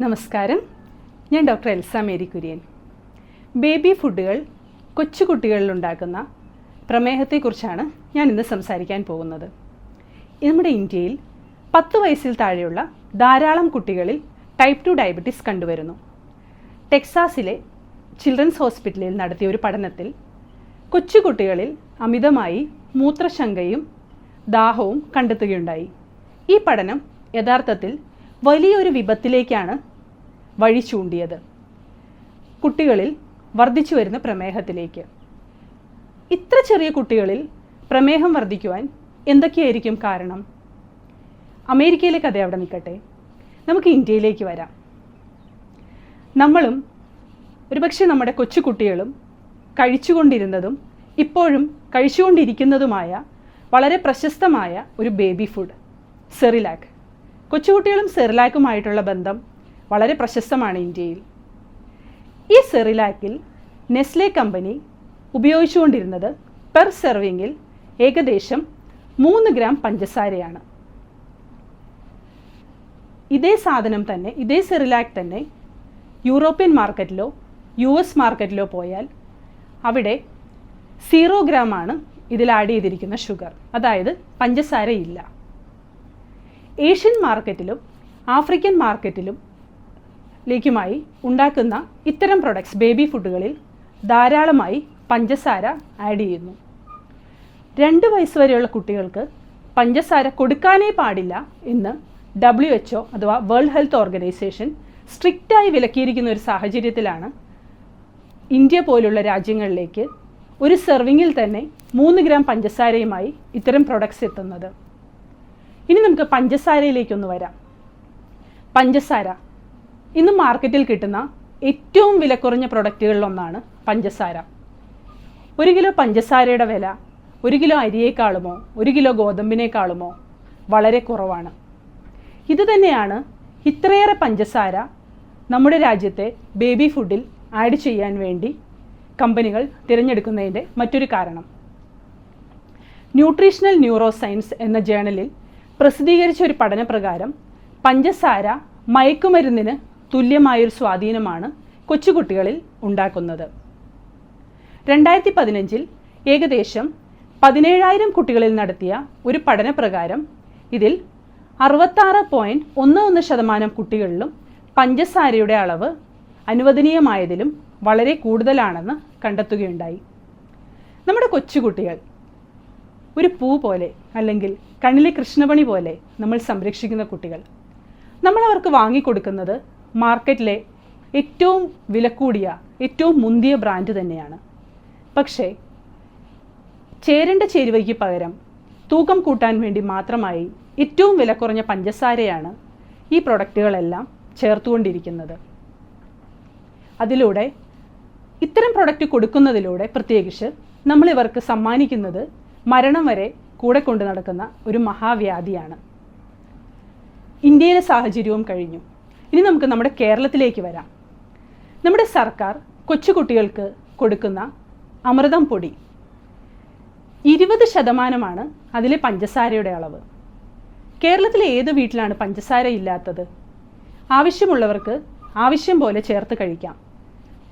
നമസ്കാരം. ഞാൻ doctor Elsa Mary Kurian baby ഫുഡുകൾ കൊച്ചുകുട്ടികളിൽ ഉണ്ടാക്കുന്ന പ്രമേഹത്തെക്കുറിച്ചാണ് ഞാൻ ഇന്ന് സംസാരിക്കാൻ പോകുന്നത്. നമ്മുടെ ഇന്ത്യയിൽ പത്ത് വയസ്സിൽ താഴെയുള്ള ധാരാളം കുട്ടികളിൽ ടൈപ്പ് ടു ഡയബറ്റീസ് കണ്ടുവരുന്നു. ടെക്സാസിലെ ചിൽഡ്രൻസ് ഹോസ്പിറ്റലിൽ നടത്തിയ ഒരു പഠനത്തിൽ കൊച്ചുകുട്ടികളിൽ അമിതമായി മൂത്രശങ്കയും ദാഹവും കണ്ടെത്തുകയുണ്ടായി. ഈ പഠനം യഥാർത്ഥത്തിൽ വലിയൊരു വിപത്തിലേക്കാണ് വഴി ചൂണ്ടിയത്. കുട്ടികളിൽ വർദ്ധിച്ചു വരുന്ന പ്രമേഹത്തിലേക്ക്. ഇത്ര ചെറിയ കുട്ടികളിൽ പ്രമേഹം വർദ്ധിക്കുവാൻ എന്തൊക്കെയായിരിക്കും കാരണം? അമേരിക്കയിലെ കഥ അവിടെ നിൽക്കട്ടെ. നമുക്ക് ഇന്ത്യയിലേക്ക് വരാം. നമ്മളും ഒരുപക്ഷെ നമ്മുടെ കൊച്ചുകുട്ടികളും കഴിച്ചുകൊണ്ടിരുന്നതും ഇപ്പോഴും കഴിച്ചുകൊണ്ടിരിക്കുന്നതുമായ വളരെ പ്രശസ്തമായ ഒരു ബേബി ഫുഡ് സെറിലാക്ക് കൊച്ചുകുട്ടികളും സെറിലാക്കുമായിട്ടുള്ള ബന്ധം വളരെ പ്രശസ്തമാണ് ഇന്ത്യയിൽ. ഈ സെറിലാക്കിൽ നെസ്ലെ കമ്പനി ഉപയോഗിച്ചുകൊണ്ടിരുന്നത് പെർ സെർവിങ്ങിൽ ഏകദേശം മൂന്ന് ഗ്രാം പഞ്ചസാരയാണ്. ഇതേ സാധനം തന്നെ ഇതേ സെറിലാക്ക് തന്നെ യൂറോപ്യൻ മാർക്കറ്റിലോ യു എസ് മാർക്കറ്റിലോ പോയാൽ അവിടെ സീറോ ഗ്രാമാണ് ഇതിൽ ആഡ് ചെയ്തിരിക്കുന്ന ഷുഗർ. അതായത് പഞ്ചസാരയില്ല. ഏഷ്യൻ മാർക്കറ്റിലും ആഫ്രിക്കൻ മാർക്കറ്റിലും ലേക്കുമായി ഉണ്ടാക്കുന്ന ഇത്തരം പ്രൊഡക്ട്സ് ബേബി ഫുഡുകളിൽ ധാരാളമായി പഞ്ചസാര ആഡ് ചെയ്യുന്നു. രണ്ട് വയസ്സ് വരെയുള്ള കുട്ടികൾക്ക് പഞ്ചസാര കൊടുക്കാനേ പാടില്ല എന്ന് ഡബ്ല്യു എച്ച് അഥവാ വേൾഡ് ഹെൽത്ത് ഓർഗനൈസേഷൻ സ്ട്രിക്റ്റായി വിലക്കിയിരിക്കുന്ന ഒരു സാഹചര്യത്തിലാണ് ഇന്ത്യ പോലുള്ള രാജ്യങ്ങളിലേക്ക് ഒരു സെർവിങ്ങിൽ തന്നെ മൂന്ന് ഗ്രാം പഞ്ചസാരയുമായി ഇത്തരം പ്രൊഡക്ട്സ് എത്തുന്നത്. ഇനി നമുക്ക് പഞ്ചസാരയിലേക്കൊന്ന് വരാം. പഞ്ചസാര. ഇന്ന് മാർക്കറ്റിൽ കിട്ടുന്ന ഏറ്റവും വിലക്കുറഞ്ഞ പ്രൊഡക്റ്റുകളിലൊന്നാണ് പഞ്ചസാര. ഒരു കിലോ പഞ്ചസാരയുടെ വില ഒരു കിലോ അരിയേക്കാളുമോ ഒരു കിലോ ഗോതമ്പിനേക്കാളുമോ വളരെ കുറവാണ്. ഇതുതന്നെയാണ് ഇത്രയേറെ പഞ്ചസാര നമ്മുടെ രാജ്യത്തെ ബേബി ഫുഡിൽ ആഡ് ചെയ്യാൻ വേണ്ടി കമ്പനികൾ തിരഞ്ഞെടുക്കുന്നതിന്റെ മറ്റൊരു കാരണം. ന്യൂട്രീഷണൽ ന്യൂറോ സയൻസ് എന്ന ജേണലിൽ പ്രസിദ്ധീകരിച്ച ഒരു പഠനപ്രകാരം പഞ്ചസാര മയക്കുമരുന്നിന് തുല്യമായൊരു സ്വാധീനമാണ് കൊച്ചുകുട്ടികളിൽ ഉണ്ടാക്കുന്നത്. രണ്ടായിരത്തി പതിനഞ്ചിൽ ഏകദേശം പതിനേഴായിരം കുട്ടികളിൽ നടത്തിയ ഒരു പഠനപ്രകാരം ഇതിൽ അറുപത്താറ് പോയിന്റ് ഒന്ന് ഒന്ന് ശതമാനം കുട്ടികളിലും പഞ്ചസാരയുടെ അളവ് അനുവദനീയമായതിലും വളരെ കൂടുതലാണെന്ന് കണ്ടെത്തുകയുണ്ടായി. നമ്മുടെ കൊച്ചുകുട്ടികൾ ഒരു പൂ പോലെ അല്ലെങ്കിൽ കണ്ണിലെ കൃഷ്ണപണി പോലെ നമ്മൾ സംരക്ഷിക്കുന്ന കുട്ടികൾ. നമ്മൾ അവർക്ക് വാങ്ങിക്കൊടുക്കുന്നത് മാർക്കറ്റിലെ ഏറ്റവും വിലക്കൂടിയ ഏറ്റവും മുന്തിയ ബ്രാൻഡ് തന്നെയാണ്. പക്ഷേ ചേരേണ്ട ചേരുവയ്ക്ക് പകരം തൂക്കം കൂട്ടാൻ വേണ്ടി മാത്രമായി ഏറ്റവും വില കുറഞ്ഞ പഞ്ചസാരയാണ് ഈ പ്രൊഡക്റ്റുകളെല്ലാം ചേർത്തുകൊണ്ടിരിക്കുന്നത്. അതിലൂടെ ഇത്തരം പ്രൊഡക്റ്റ് കൊടുക്കുന്നതിലൂടെ പ്രത്യേകിച്ച് നമ്മളിവർക്ക് സമ്മാനിക്കുന്നത് മരണം വരെ കൂടെ കൊണ്ടു നടക്കുന്ന ഒരു മഹാവ്യാധിയാണ്. ഇന്ത്യയിലെ സാഹചര്യവും കഴിഞ്ഞു. ഇനി നമുക്ക് നമ്മുടെ കേരളത്തിലേക്ക് വരാം. നമ്മുടെ സർക്കാർ കൊച്ചുകുട്ടികൾക്ക് കൊടുക്കുന്ന അമൃതം പൊടി. ഇരുപത് ശതമാനമാണ് അതിലെ പഞ്ചസാരയുടെ അളവ്. കേരളത്തിലെ ഏത് വീട്ടിലാണ് പഞ്ചസാര ഇല്ലാത്തത്? ആവശ്യമുള്ളവർക്ക് ആവശ്യം പോലെ ചേർത്ത് കഴിക്കാം.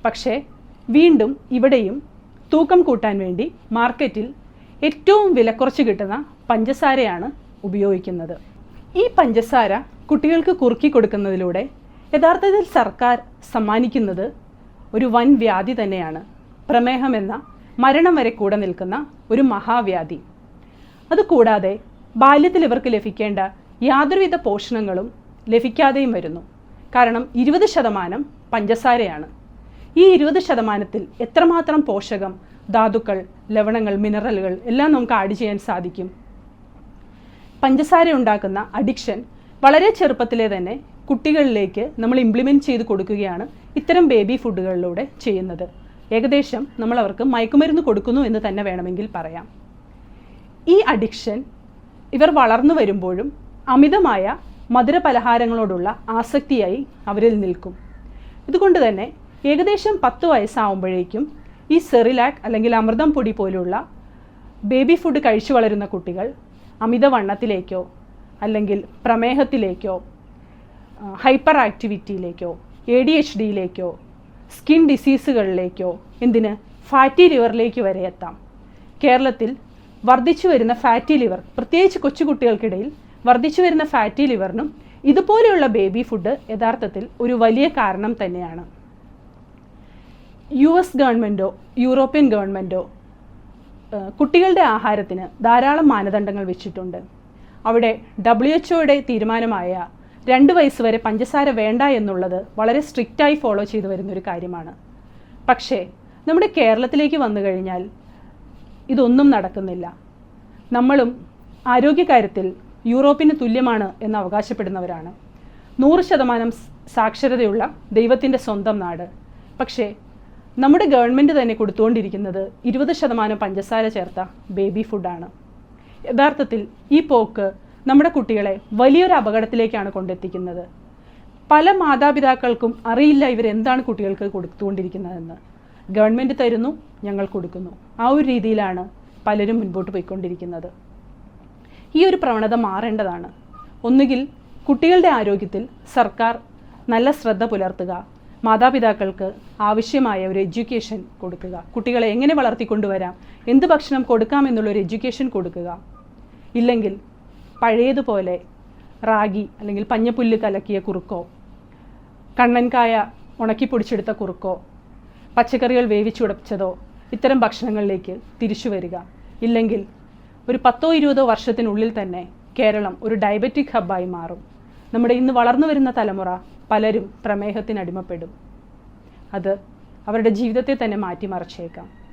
പക്ഷേ വീണ്ടും ഇവിടെയും തൂക്കം കൂട്ടാൻ വേണ്ടി മാർക്കറ്റിൽ ഏറ്റവും വിലക്കുറച്ച് കിട്ടുന്ന പഞ്ചസാരയാണ് ഉപയോഗിക്കുന്നത്. ഈ പഞ്ചസാര കുട്ടികൾക്ക് കുറുക്കി കൊടുക്കുന്നതിലൂടെ യഥാർത്ഥത്തിൽ സർക്കാർ സമ്മാനിക്കുന്നത് ഒരു വൻ വ്യാധി തന്നെയാണ്. പ്രമേഹമെന്ന മരണം വരെ കൂടെ നിൽക്കുന്ന ഒരു മഹാവ്യാധി. അതുകൂടാതെ ബാല്യത്തിൽ ഇവർക്ക് ലഭിക്കേണ്ട യാതൊരുവിധ പോഷണങ്ങളും ലഭിക്കാതെയും വരുന്നു. കാരണം ഇരുപത് ശതമാനം പഞ്ചസാരയാണ്. ഈ ഇരുപത് ശതമാനത്തിൽ എത്രമാത്രം പോഷകം ധാതുക്കൾ ലവണങ്ങൾ മിനറലുകൾ എല്ലാം നമുക്ക് ആഡ് ചെയ്യാൻ സാധിക്കും. പഞ്ചസാര ഉണ്ടാക്കുന്ന അഡിക്ഷൻ വളരെ ചെറുപ്പത്തിലെ തന്നെ കുട്ടികളിലേക്ക് നമ്മൾ ഇംപ്ലിമെന്റ് ചെയ്ത് കൊടുക്കുകയാണ് ഇത്തരം ബേബി ഫുഡുകളിലൂടെ ചെയ്യുന്നത്. ഏകദേശം നമ്മൾ അവർക്ക് മയക്കുമരുന്ന് കൊടുക്കുന്നു എന്ന് തന്നെ വേണമെങ്കിൽ പറയാം. ഈ അഡിക്ഷൻ ഇവർ വളർന്നു വരുമ്പോഴും അമിതമായ മധുര പലഹാരങ്ങളോടുള്ള ആസക്തിയായി അവരിൽ നിൽക്കും. ഇതുകൊണ്ട് തന്നെ ഏകദേശം പത്ത് വയസ്സാവുമ്പോഴേക്കും ഈ സെറിലാക്ക് അല്ലെങ്കിൽ അമൃതം പൊടി പോലുള്ള ബേബി ഫുഡ് കഴിച്ചു വളരുന്ന കുട്ടികൾ അമിതവണ്ണത്തിലേക്കോ അല്ലെങ്കിൽ പ്രമേഹത്തിലേക്കോ ഹൈപ്പർ ആക്ടിവിറ്റിയിലേക്കോ എ ഡി എച്ച് ഡിയിലേക്കോ സ്കിൻ ഡിസീസുകളിലേക്കോ എന്തിന് ഫാറ്റി ലിവറിലേക്ക് വരെ എത്താം. കേരളത്തിൽ വർദ്ധിച്ചു വരുന്ന ഫാറ്റി ലിവർ പ്രത്യേകിച്ച് കൊച്ചുകുട്ടികൾക്കിടയിൽ വർദ്ധിച്ചു വരുന്ന ഫാറ്റി ലിവറിനും ഇതുപോലെയുള്ള ബേബി ഫുഡ് യഥാർത്ഥത്തിൽ ഒരു വലിയ കാരണം തന്നെയാണ്. യു എസ് ഗവൺമെന്റോ യൂറോപ്യൻ ഗവൺമെന്റോ കുട്ടികളുടെ ആഹാരത്തിന് ധാരാളം മാനദണ്ഡങ്ങൾ വെച്ചിട്ടുണ്ട്. അവിടെ ഡബ്ല്യു എച്ച് തീരുമാനമായ രണ്ട് വയസ്സ് വരെ പഞ്ചസാര വേണ്ട എന്നുള്ളത് വളരെ സ്ട്രിക്റ്റായി ഫോളോ ചെയ്തു വരുന്നൊരു കാര്യമാണ്. പക്ഷേ നമ്മുടെ കേരളത്തിലേക്ക് വന്നു കഴിഞ്ഞാൽ ഇതൊന്നും നടക്കുന്നില്ല. നമ്മളും ആരോഗ്യകാര്യത്തിൽ യൂറോപ്പിന് തുല്യമാണ് എന്ന് അവകാശപ്പെടുന്നവരാണ്. നൂറ് ശതമാനം സാക്ഷരതയുള്ള ദൈവത്തിന്റെ സ്വന്തം നാട്. പക്ഷേ നമ്മുടെ ഗവൺമെന്റ് തന്നെ കൊടുത്തുകൊണ്ടിരിക്കുന്നത് ഇരുപത് ശതമാനം പഞ്ചസാര ചേർത്ത ബേബി ഫുഡാണ് യഥാർത്ഥത്തിൽ ഈ പോക്ക് നമ്മുടെ കുട്ടികളെ വലിയൊരു അപകടത്തിലേക്കാണ് കൊണ്ടെത്തിക്കുന്നത്. പല മാതാപിതാക്കൾക്കും അറിയില്ല ഇവരെന്താണ് കുട്ടികൾക്ക് കൊടുത്തുകൊണ്ടിരിക്കുന്നതെന്ന്. ഗവൺമെന്റ് തരുന്നു ഞങ്ങൾ കൊടുക്കുന്നു. ആ ഒരു രീതിയിലാണ് പലരും മുൻപോട്ട് പോയിക്കൊണ്ടിരിക്കുന്നത്. ഈ ഒരു പ്രവണത മാറേണ്ടതാണ്. ഒന്നുകിൽ കുട്ടികളുടെ ആരോഗ്യത്തിൽ സർക്കാർ നല്ല ശ്രദ്ധ പുലർത്തുക മാതാപിതാക്കൾക്ക് ആവശ്യമായ ഒരു എഡ്യൂക്കേഷൻ കൊടുക്കുക. കുട്ടികളെ എങ്ങനെ വളർത്തിക്കൊണ്ടുവരാം എന്ത് ഭക്ഷണം കൊടുക്കാം എന്നുള്ളൊരു എഡ്യൂക്കേഷൻ കൊടുക്കുക. ഇല്ലെങ്കിൽ പഴയതുപോലെ റാഗി അല്ലെങ്കിൽ പഞ്ഞപ്പുല്ല് കലക്കിയ കുറുക്കോ കണ്ണൻകായ ഉണക്കി പൊടിച്ചെടുത്ത കുറുക്കോ പച്ചക്കറികൾ വേവിച്ചുടച്ചതോ ഇത്തരം ഭക്ഷണങ്ങളിലേക്ക് തിരിച്ചു വരിക. ഇല്ലെങ്കിൽ ഒരു പത്തോ ഇരുപതോ വർഷത്തിനുള്ളിൽ തന്നെ കേരളം ഒരു ഡയബറ്റിക് ഹബ്ബായി മാറും. നമ്മുടെ ഇന്ന് വളർന്നു വരുന്ന തലമുറ പലരും പ്രമേഹത്തിന് അടിമപ്പെടും. അത് അവരുടെ ജീവിതത്തെ തന്നെ മാറ്റിമറിച്ചേക്കാം.